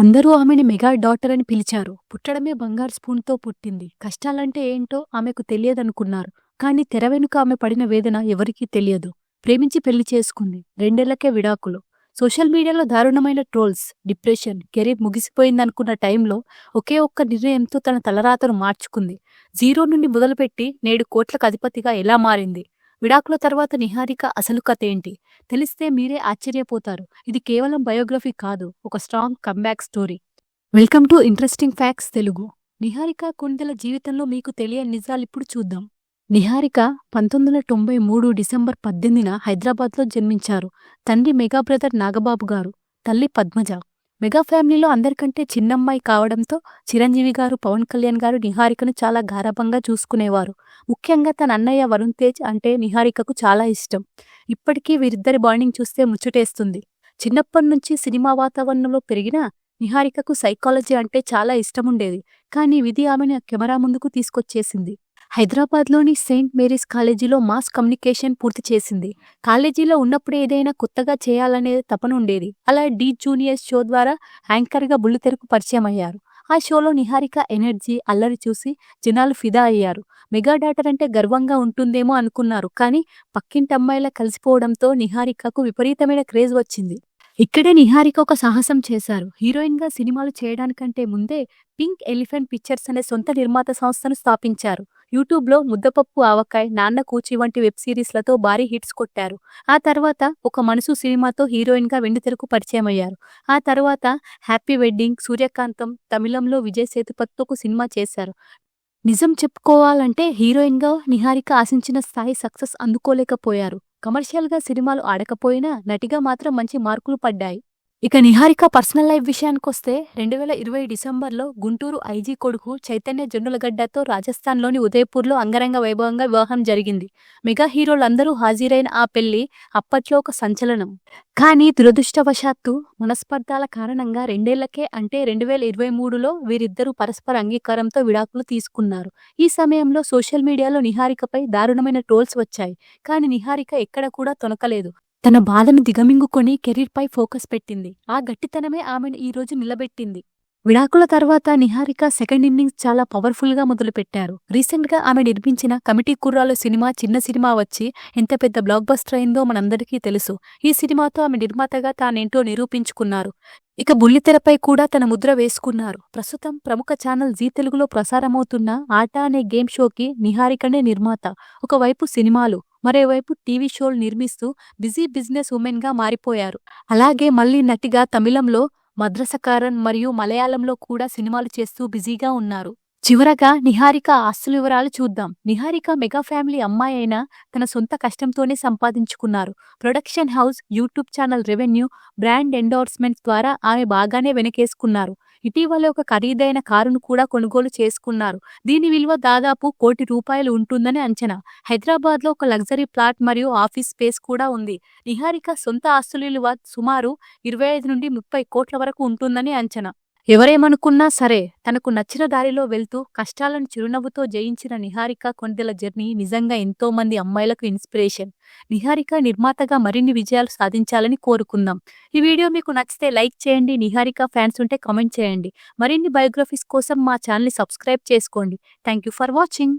అందరూ ఆమెని mega daughter అని పిలిచారు. పుట్టడమే బంగారు స్పూన్తో పుట్టింది. కష్టాలంటే ఏంటో ఆమెకు తెలియదనుకున్నారు. కానీ తెర వెనుక ఆమె పడిన వేదన ఎవరికీ తెలియదు. ప్రేమించి పెళ్ళి చేసుకుంది. రెండేళ్ళకే విడాకులు. సోషల్ మీడియాలో దారుణమైన ట్రోల్స్ డిప్రెషన్ కెరీర్ ముగిసిపోయిందనుకున్న టైంలో ఒకే ఒక్క నిర్ణయంతో తన తలరాతను మార్చుకుంది. జీరో నుండి మొదలుపెట్టి నేడు కోట్లకు అధిపతిగా ఎలా మారింది? విడాకుల తర్వాత నిహారిక అసలు కథ ఏంటి? తెలిస్తే మీరే ఆశ్చర్యపోతారు. ఇది కేవలం బయోగ్రఫీ కాదు ఒక strong comeback story. Welcome to interesting facts Telugu. Niharika Kundela జీవితంలో మీకు తెలియని నిజాలు ఇప్పుడు చూద్దాం. నిహారిక పంతొమ్మిది వందల తొంభై మూడు డిసెంబర్ పద్దెనిమిదిన హైదరాబాద్లో జన్మించారు. తండ్రి మెగా బ్రదర్ నాగబాబు గారు తల్లి పద్మజ. మెగా ఫ్యామిలీలో అందరికంటే చిన్నమ్మాయి కావడంతో చిరంజీవి గారు పవన్ కళ్యాణ్ గారు నిహారికను చాలా గారభంగా చూసుకునేవారు. ముఖ్యంగా తన అన్నయ్య వరుణ్ తేజ్ అంటే నిహారికకు చాలా ఇష్టం. ఇప్పటికీ వీరిద్దరి బాండింగ్ చూస్తే ముచ్చటేస్తుంది. చిన్నప్పటి నుంచి సినిమా వాతావరణంలో పెరిగిన నిహారికకు సైకాలజీ అంటే చాలా ఇష్టముండేది. కానీ విధి ఆమెను కెమెరా ముందుకు తీసుకొచ్చేసింది. హైదరాబాద్లోని సెయింట్ మేరీస్ కాలేజీలో మాస్ కమ్యూనికేషన్ పూర్తి చేసింది. కాలేజీలో ఉన్నప్పుడు ఏదైనా కొత్తగా చేయాలనే తపన ఉండేది. అలా డీ జూనియర్స్ షో ద్వారా యాంకర్గా బుల్లితెరకు పరిచయం అయ్యారు. ఆ షోలో నిహారిక ఎనర్జీ అల్లరి చూసి జనాలు ఫిదా అయ్యారు. మెగా డాటర్ అంటే గర్వంగా ఉంటుందేమో అనుకున్నారు. కానీ పక్కింటి అమ్మాయిలా కలిసిపోవడంతో నిహారికకు విపరీతమైన క్రేజ్ వచ్చింది. ఇక్కడే నిహారిక ఒక సాహసం చేశారు. హీరోయిన్గా సినిమాలు చేయడానికంటే ముందే పింక్ ఎలిఫెంట్ పిక్చర్స్ అనే సొంత నిర్మాత సంస్థను స్థాపించారు. యూట్యూబ్లో ముద్దపప్పు ఆవకాయ్ నాన్న కూచి వంటి వెబ్ సిరీస్లతో భారీ హిట్స్ కొట్టారు. ఆ తర్వాత ఒక మనసు సినిమాతో హీరోయిన్గా వెండితెరకు పరిచయం అయ్యారు ఆ తర్వాత హ్యాపీ వెడ్డింగ్ సూర్యకాంతం తమిళంలో విజయ్ సేతుపతితో ఒక సినిమా చేశారు. నిజం చెప్పుకోవాలంటే హీరోయిన్గా నిహారిక ఆశించిన స్థాయి సక్సెస్ అందుకోలేకపోయారు. కమర్షియల్గా సినిమాలు ఆడకపోయినా నటిగా మాత్రం మంచి మార్కులు పడ్డాయి. ఇక నిహారిక పర్సనల్ లైఫ్ విషయానికొస్తే రెండు వేల ఇరవై డిసెంబర్లో గుంటూరు ఐజీ కొడుకు చైతన్య జొన్నులగడ్డతో రాజస్థాన్లోని ఉదయపూర్లో అంగరంగ వైభవంగా వివాహం జరిగింది. మెగా హీరోలందరూ హాజరైన ఆ పెళ్ళి అప్పట్లో ఒక సంచలనం. కానీ దురదృష్టవశాత్తు మనస్పర్ధాల కారణంగా రెండేళ్ళకే అంటే రెండు వేల ఇరవై మూడులో వీరిద్దరూ పరస్పర అంగీకారంతో విడాకులు తీసుకున్నారు. ఈ సమయంలో సోషల్ మీడియాలో నిహారికపై దారుణమైన ట్రోల్స్ వచ్చాయి. కానీ నిహారిక ఎక్కడ కూడా తొనకలేదు. తన బాధను దిగమింగుకొని కెరీర్పై ఫోకస్ పెట్టింది. ఆ గట్టితనమే ఆమెను ఈ రోజు నిలబెట్టింది. విడాకుల తర్వాత నిహారిక సెకండ్ ఇన్నింగ్స్ చాలా పవర్ఫుల్గా మొదలుపెట్టారు. రీసెంట్గా ఆమె నిర్మించిన కమిటీ కుర్రాలు సినిమా చిన్న సినిమా వచ్చి ఎంత పెద్ద బ్లాక్ బస్టర్ అయిందో మనందరికీ తెలుసు. ఈ సినిమాతో ఆమె నిర్మాతగా తానేంటో నిరూపించుకున్నారు. ఇక బుల్లితెరపై కూడా తన ముద్ర వేసుకున్నారు. ప్రస్తుతం ప్రముఖ ఛానల్ జీ తెలుగులో ప్రసారమవుతున్న ఆట అనే గేమ్ షోకి నిహారికనే నిర్మాత. ఒకవైపు సినిమాలు మరోవైపు టీవీ షోలు నిర్మిస్తూ బిజీ బిజినెస్ ఉమెన్గా మారిపోయారు. అలాగే మళ్ళీ నటిగా తమిళంలో మద్రసకారన్ మరియు మలయాళంలో కూడా సినిమాలు చేస్తూ బిజీగా ఉన్నారు. చివరగా నిహారిక ఆస్తుల వివరాలు చూద్దాం. నిహారిక మెగా ఫ్యామిలీ అమ్మాయి అయినా తన సొంత కష్టంతోనే సంపాదించుకున్నారు. Production house YouTube channel revenue brand endorsement ద్వారా ఆమె బాగానే వెనకేసుకున్నారు. ఇటీవల ఒక ఖరీదైన కారును కూడా కొనుగోలు చేసుకున్నారు. దీని విలువ దాదాపు కోటి రూపాయలు ఉంటుందని అంచనా. హైదరాబాద్లో ఒక లగ్జరీ ప్లాట్ మరియు ఆఫీస్ స్పేస్ కూడా ఉంది. నిహారిక సొంత ఆస్తుల విలువ సుమారు ఇరవై ఐదు నుండి ముప్పై కోట్ల వరకు ఉంటుందని అంచనా. ఎవరేమనుకున్నా సరే తనకు నచ్చిన దారిలో వెళ్తూ కష్టాలను చిరునవ్వుతో జయించిన నిహారిక కొండెల జర్నీ నిజంగా ఎంతో మంది అమ్మాయిలకు ఇన్స్పిరేషన్. నిహారిక నిర్మాతగా మరిన్ని విజయాలు సాధించాలని కోరుకుందాం. ఈ వీడియో మీకు నచ్చితే లైక్ చేయండి నిహారిక ఫ్యాన్స్ ఉంటే కామెంట్ చేయండి. మరిన్ని బయోగ్రఫీస్ కోసం మా ఛానల్ని సబ్స్క్రైబ్ చేసుకోండి. Thank you for watching.